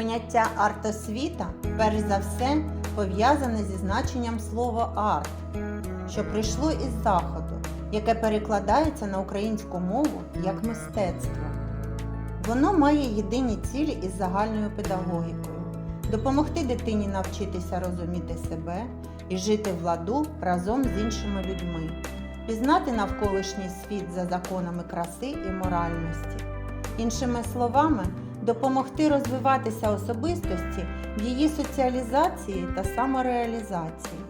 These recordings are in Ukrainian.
Поняття артосвіта перш за все пов'язане зі значенням слова арт, що прийшло із заходу, яке перекладається на українську мову як мистецтво. Воно має єдині цілі із загальною педагогікою допомогти дитині навчитися розуміти себе і жити в ладу разом з іншими людьми, пізнати навколишній світ за законами краси і моральності. Іншими словами, допомогти розвиватися особистості в її соціалізації та самореалізації.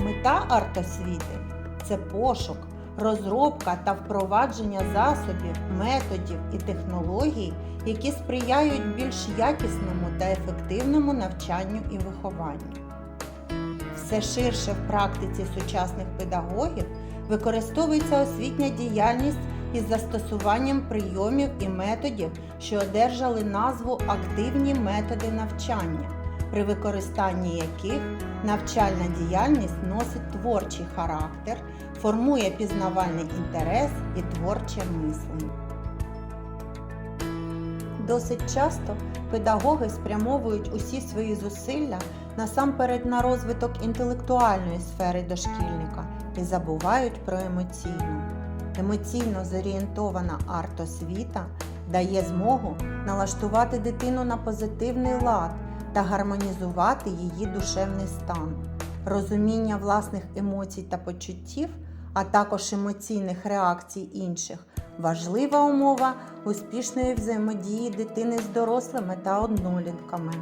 Мета артосвіти це пошук, розробка та впровадження засобів, методів і технологій, які сприяють більш якісному та ефективному навчанню і вихованню. Все ширше в практиці сучасних педагогів використовується освітня діяльність із застосуванням прийомів і методів, що одержали назву активні методи навчання, при використанні яких навчальна діяльність носить творчий характер, формує пізнавальний інтерес і творче мислення. Досить часто педагоги спрямовують усі свої зусилля насамперед на розвиток інтелектуальної сфери дошкільника і забувають про емоційну. Емоційно зорієнтована арт-освіта дає змогу налаштувати дитину на позитивний лад та гармонізувати її душевний стан. Розуміння власних емоцій та почуттів, а також емоційних реакцій інших важлива умова успішної взаємодії дитини з дорослими та однолітками.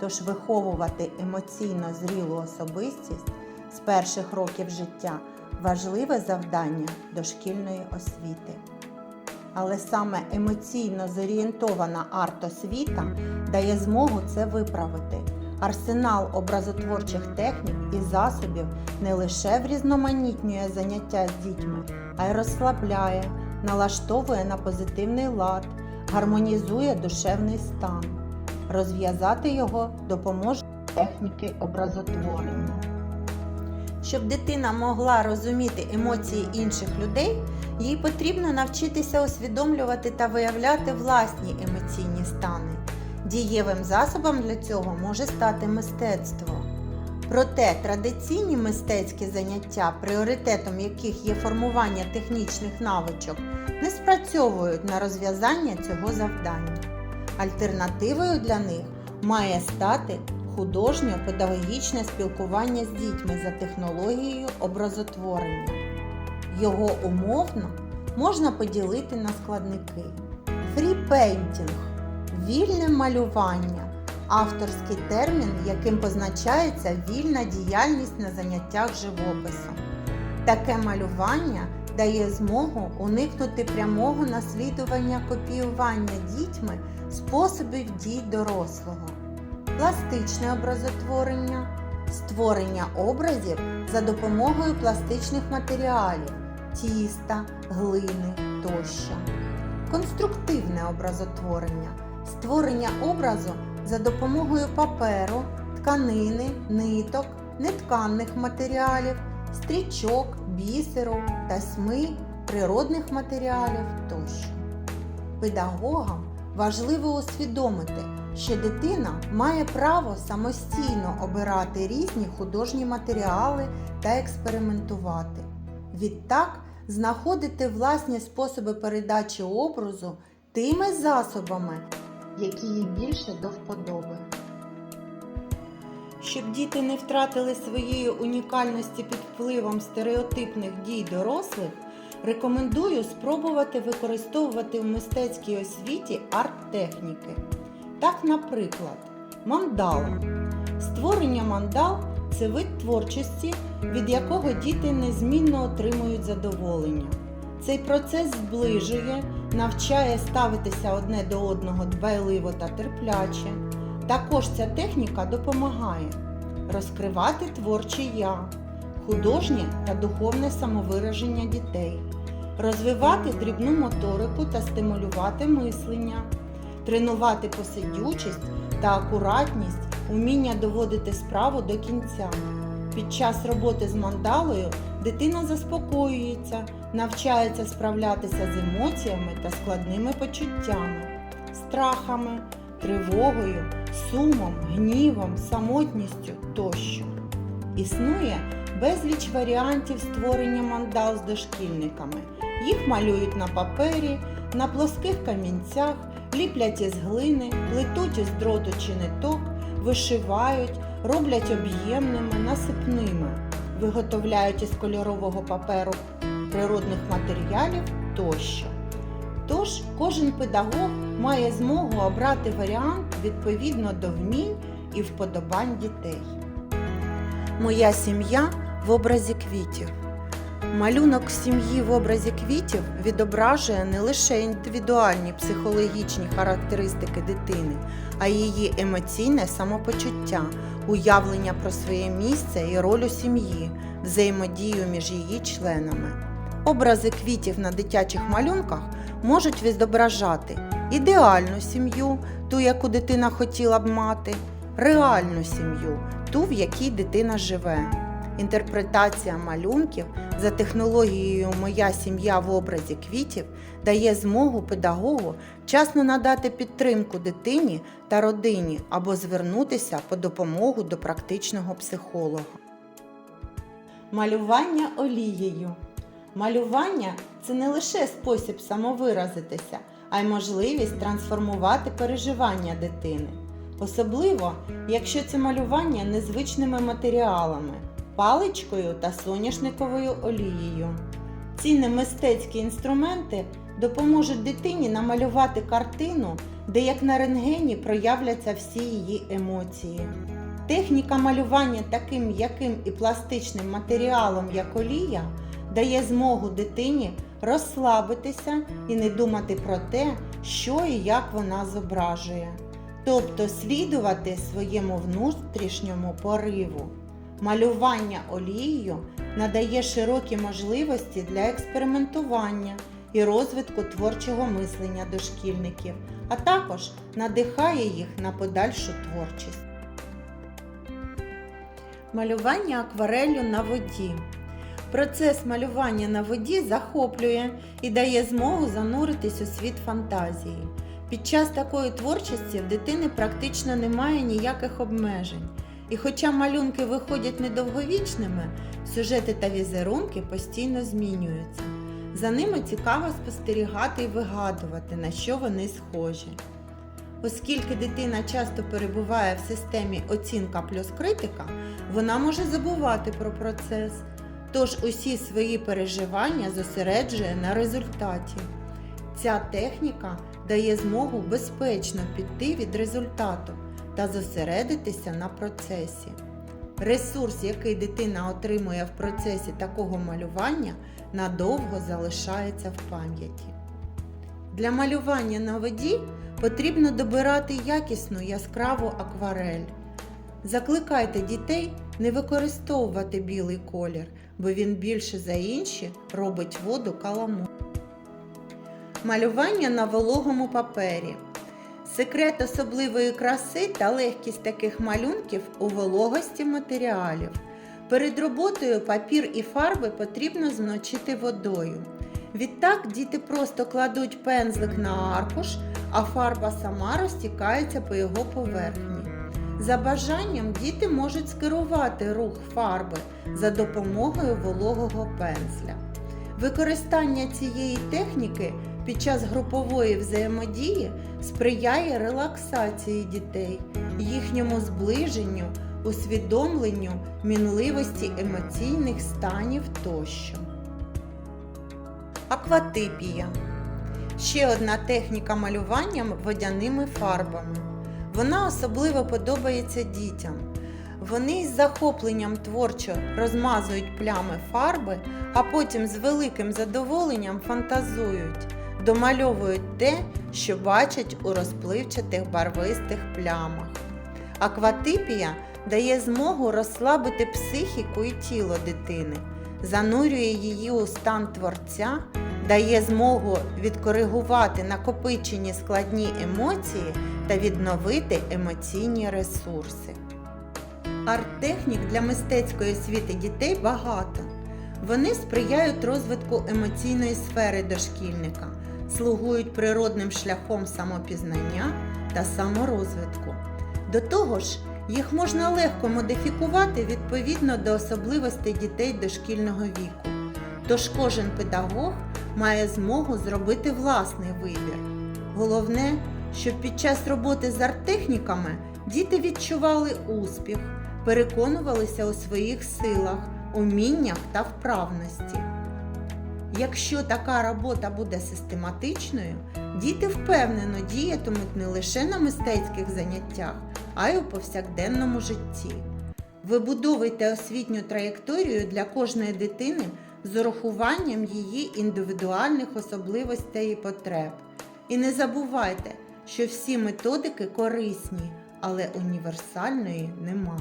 Тож виховувати емоційно зрілу особистість з перших років життя важливе завдання дошкільної освіти. Але саме емоційно зорієнтована арт-освіта дає змогу це виправити. Арсенал образотворчих технік і засобів не лише врізноманітнює заняття з дітьми, а й розслабляє, налаштовує на позитивний лад, гармонізує душевний стан. Розв'язати його допоможе техніки образотворення. Щоб дитина могла розуміти емоції інших людей, їй потрібно навчитися усвідомлювати та виявляти власні емоційні стани. Дієвим засобом для цього може стати мистецтво. Проте традиційні мистецькі заняття, пріоритетом яких є формування технічних навичок, не спрацьовують на розв'язання цього завдання. Альтернативою для них має стати художньо-педагогічне спілкування з дітьми за технологією образотворення. Його умовно можна поділити на складники. Фріпейнтінг вільне малювання, авторський термін, яким позначається вільна діяльність на заняттях живописом. Таке малювання дає змогу уникнути прямого наслідування копіювання дітьми способів дій дорослого, пластичне образотворення, створення образів за допомогою пластичних матеріалів, тіста, глини тощо, конструктивне образотворення, створення образу за допомогою паперу, тканини, ниток, нетканних матеріалів, стрічок, бісеру, тасьми, природних матеріалів тощо. Педагогам важливо усвідомити, що дитина має право самостійно обирати різні художні матеріали та експериментувати. Відтак, знаходити власні способи передачі образу тими засобами, які їй більше до вподоби. Щоб діти не втратили своєї унікальності під впливом стереотипних дій дорослих, рекомендую спробувати використовувати в мистецькій освіті арт-техніки. Так, наприклад, мандала. Створення мандал це вид творчості, від якого діти незмінно отримують задоволення. Цей процес зближує, навчає ставитися одне до одного дбайливо та терпляче. Також ця техніка допомагає розкривати творче я, художнє та духовне самовираження дітей, розвивати дрібну моторику та стимулювати мислення, тренувати посидючість та акуратність, уміння доводити справу до кінця. Під час роботи з мандалою дитина заспокоюється, навчається справлятися з емоціями та складними почуттями, страхами, тривогою, сумом, гнівом, самотністю тощо. Існує безліч варіантів створення мандал з дошкільниками. Їх малюють на папері, на плоских камінцях, ліплять із глини, плетуть із дроту чи ниток, вишивають, роблять об'ємними, насипними, виготовляють із кольорового паперу природних матеріалів тощо. Тож кожен педагог має змогу обрати варіант відповідно до вмінь і вподобань дітей. Моя сім'я в образі квітів. Малюнок сім'ї в образі квітів відображує не лише індивідуальні психологічні характеристики дитини, а й її емоційне самопочуття, уявлення про своє місце і роль у сім'ї, взаємодію між її членами. Образи квітів на дитячих малюнках можуть відображати ідеальну сім'ю, ту, яку дитина хотіла б мати, реальну сім'ю, ту, в якій дитина живе. Інтерпретація малюнків за технологією Моя сім'я в образі квітів дає змогу педагогу вчасно надати підтримку дитині та родині або звернутися по допомогу до практичного психолога. Малювання олією. Малювання це не лише спосіб самовиразитися, а й можливість трансформувати переживання дитини. Особливо, якщо це малювання незвичними матеріалами, паличкою та соняшниковою олією. Ці немистецькі інструменти допоможуть дитині намалювати картину, де як на рентгені проявляться всі її емоції. Техніка малювання таким м'яким і пластичним матеріалом, як олія, дає змогу дитині розслабитися і не думати про те, що і як вона зображує, тобто слідувати своєму внутрішньому пориву. Малювання олією надає широкі можливості для експериментування і розвитку творчого мислення дошкільників, а також надихає їх на подальшу творчість. Малювання аквареллю на воді. Процес малювання на воді захоплює і дає змогу зануритись у світ фантазії. Під час такої творчості в дитини практично немає ніяких обмежень. І хоча малюнки виходять недовговічними, сюжети та візерунки постійно змінюються. За ними цікаво спостерігати і вигадувати, на що вони схожі. Оскільки дитина часто перебуває в системі оцінка плюс критика, вона може забувати про процес, тож усі свої переживання зосереджує на результаті. Ця техніка дає змогу безпечно піти від результату та зосередитися на процесі. Ресурс, який дитина отримує в процесі такого малювання, надовго залишається в пам'яті. Для малювання на воді потрібно добирати якісну яскраву акварель. Закликайте дітей не використовувати білий колір, бо він більше за інші робить воду каламу. Малювання на вологому папері. Секрет особливої краси та легкість таких малюнків у вологості матеріалів. Перед роботою папір і фарби потрібно змочити водою. Відтак діти просто кладуть пензлик на аркуш, а фарба сама розтікається по його поверхні. За бажанням діти можуть скерувати рух фарби за допомогою вологого пензля. Використання цієї техніки під час групової взаємодії сприяє релаксації дітей, їхньому зближенню, усвідомленню мінливості емоційних станів тощо. Акватипія ще одна техніка малювання водяними фарбами. Вона особливо подобається дітям. Вони із захопленням творчо розмазують плями фарби, а потім з великим задоволенням фантазують, домальовують те, що бачать у розпливчатих барвистих плямах. Акватипія дає змогу розслабити психіку і тіло дитини, занурює її у стан творця, дає змогу відкоригувати накопичені складні емоції та відновити емоційні ресурси. Арт-технік для мистецької освіти дітей багато. Вони сприяють розвитку емоційної сфери дошкільника, слугують природним шляхом самопізнання та саморозвитку. До того ж, їх можна легко модифікувати відповідно до особливостей дітей дошкільного віку. Тож кожен педагог має змогу зробити власний вибір. Головне, щоб під час роботи з арттехніками діти відчували успіх, переконувалися у своїх силах, уміннях та вправності. Якщо така робота буде систематичною, діти впевнено діятимуть не лише на мистецьких заняттях, а й у повсякденному житті. Вибудовуйте освітню траєкторію для кожної дитини з урахуванням її індивідуальних особливостей і потреб. І не забувайте, що всі методики корисні, але універсальної нема.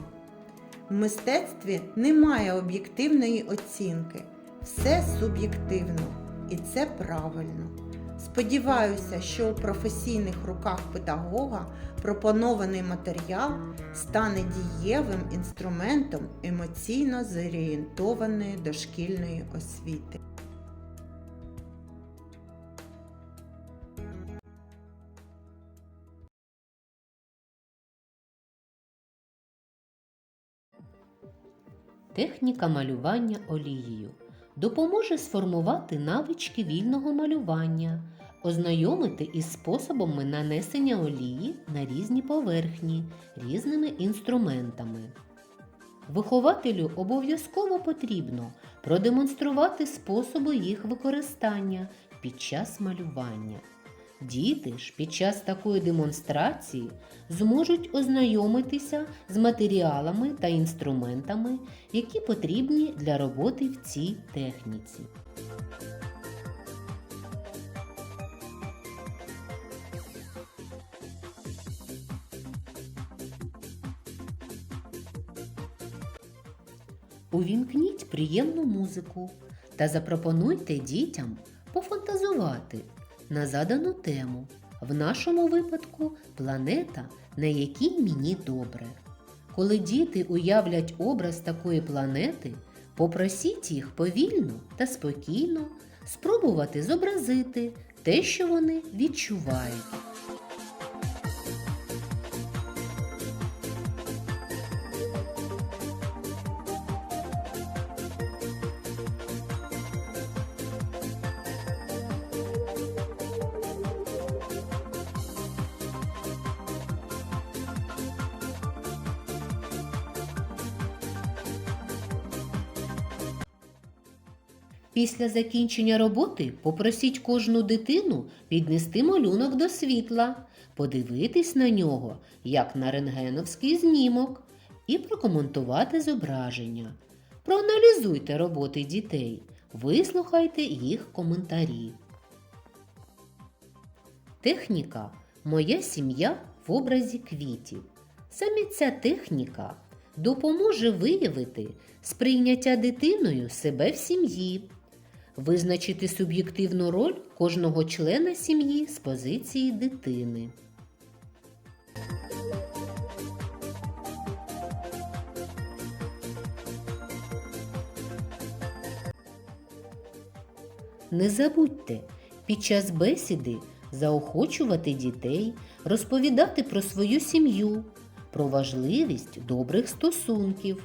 В мистецтві немає об'єктивної оцінки, все суб'єктивно, і це правильно. Сподіваюся, що у професійних руках педагога пропонований матеріал стане дієвим інструментом емоційно зорієнтованої дошкільної освіти. Техніка малювання олією допоможе сформувати навички вільного малювання, ознайомити із способами нанесення олії на різні поверхні різними інструментами. Вихователю обов'язково потрібно продемонструвати способи їх використання під час малювання. Діти ж під час такої демонстрації зможуть ознайомитися з матеріалами та інструментами, які потрібні для роботи в цій техніці. Увімкніть приємну музику та запропонуйте дітям пофантазувати на задану тему. В нашому випадку планета, на якій мені добре. Коли діти уявлять образ такої планети, попросіть їх повільно та спокійно спробувати зобразити те, що вони відчувають. Після закінчення роботи попросіть кожну дитину піднести малюнок до світла, подивитись на нього, як на рентгеновський знімок, і прокоментувати зображення. Проаналізуйте роботи дітей, вислухайте їх коментарі. Техніка Моя сім'я в образі квітів. Саме ця техніка допоможе виявити сприйняття дитиною себе в сім'ї, визначити суб'єктивну роль кожного члена сім'ї з позиції дитини. Не забудьте під час бесіди заохочувати дітей, розповідати про свою сім'ю, про важливість добрих стосунків.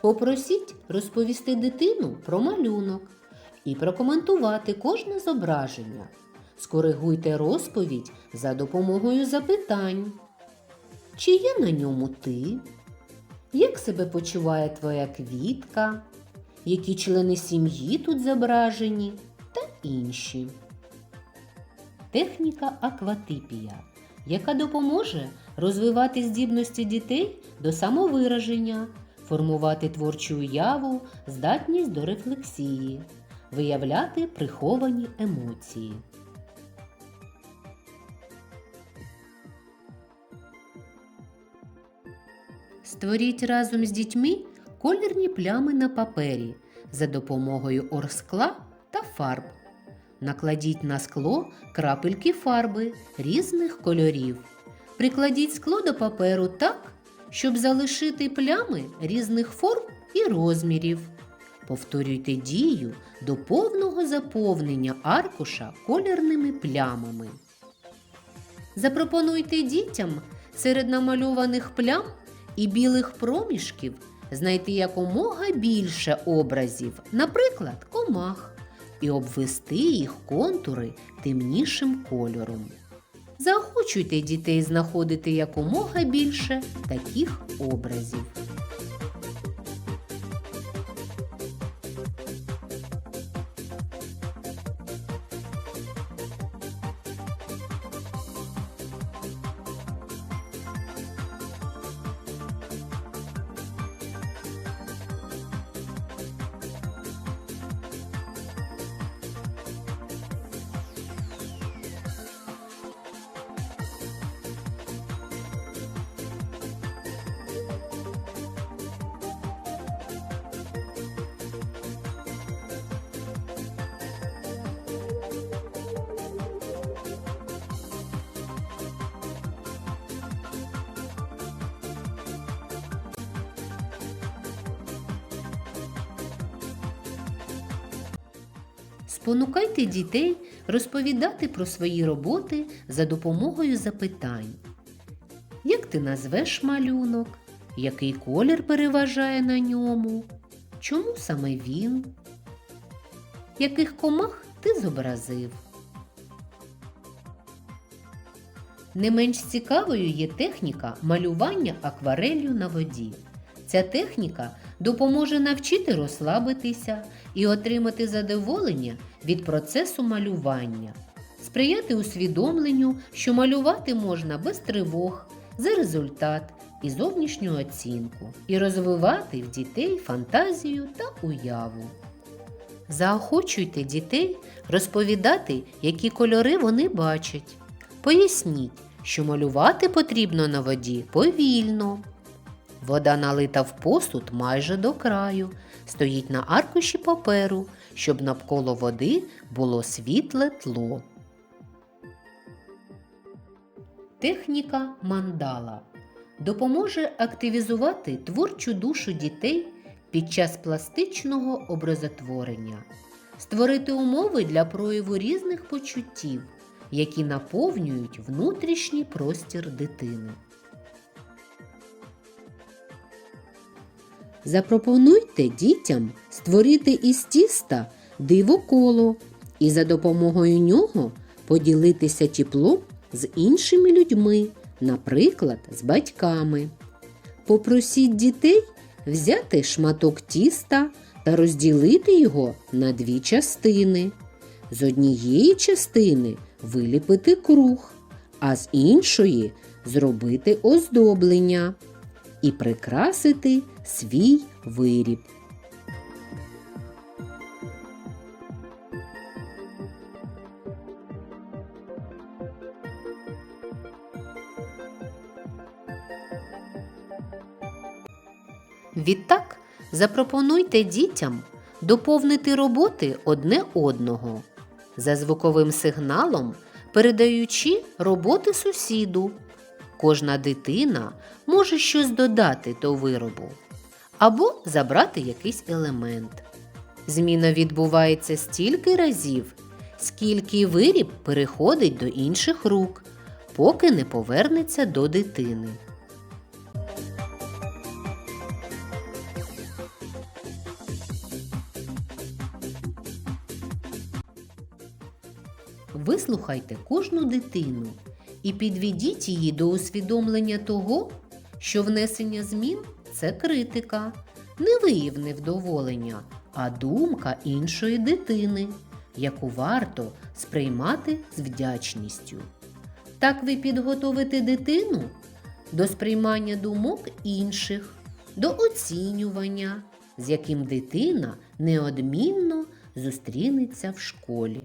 Попросіть розповісти дитину про малюнок і прокоментувати кожне зображення. Скоригуйте розповідь за допомогою запитань. Чи є на ньому ти? Як себе почуває твоя квітка? Які члени сім'ї тут зображені та інші. Техніка акватипія, яка допоможе розвивати здібності дітей до самовираження, формувати творчу уяву, здатність до рефлексії, виявляти приховані емоції. Створіть разом з дітьми колірні плями на папері за допомогою орскла та фарб. Накладіть на скло крапельки фарби різних кольорів. Прикладіть скло до паперу так, щоб залишити плями різних форм і розмірів. Повторюйте дію до повного заповнення аркуша колірними плямами. Запропонуйте дітям серед намальованих плям і білих проміжків знайти якомога більше образів, наприклад, комах, і обвести їх контури темнішим кольором. Заохочуйте дітей знаходити якомога більше таких образів. Спонукайте дітей розповідати про свої роботи за допомогою запитань. Як ти назвеш малюнок? Який колір переважає на ньому? Чому саме він? Яких комах ти зобразив? Не менш цікавою є техніка малювання акварелью на воді. Ця техніка допоможе навчити розслабитися і отримати задоволення від процесу малювання, сприяти усвідомленню, що малювати можна без тривог, за результат і зовнішню оцінку, і розвивати в дітей фантазію та уяву. Заохочуйте дітей розповідати, які кольори вони бачать. Поясніть, що малювати потрібно на воді повільно. Вода налита в посуд майже до краю, стоїть на аркуші паперу, щоб навколо води було світле тло. Техніка мандала допоможе активізувати творчу душу дітей під час пластичного образотворення, створити умови для прояву різних почуттів, які наповнюють внутрішній простір дитини. Запропонуйте дітям створити із тіста дивоколо і за допомогою нього поділитися теплом з іншими людьми, наприклад, з батьками. Попросіть дітей взяти шматок тіста та розділити його на дві частини. З однієї частини виліпити круг, а з іншої зробити оздоблення і прикрасити свій виріб. Відтак запропонуйте дітям доповнити роботи одне одного за звуковим сигналом, передаючи роботи сусіду. Кожна дитина може щось додати до виробу або забрати якийсь елемент. Зміна відбувається стільки разів, скільки виріб переходить до інших рук, поки не повернеться до дитини. Вислухайте кожну дитину і підведіть її до усвідомлення того, що внесення змін це критика, не вияв невдоволення, а думка іншої дитини, яку варто сприймати з вдячністю. Так ви підготовите дитину до сприймання думок інших, до оцінювання, з яким дитина неодмінно зустрінеться в школі.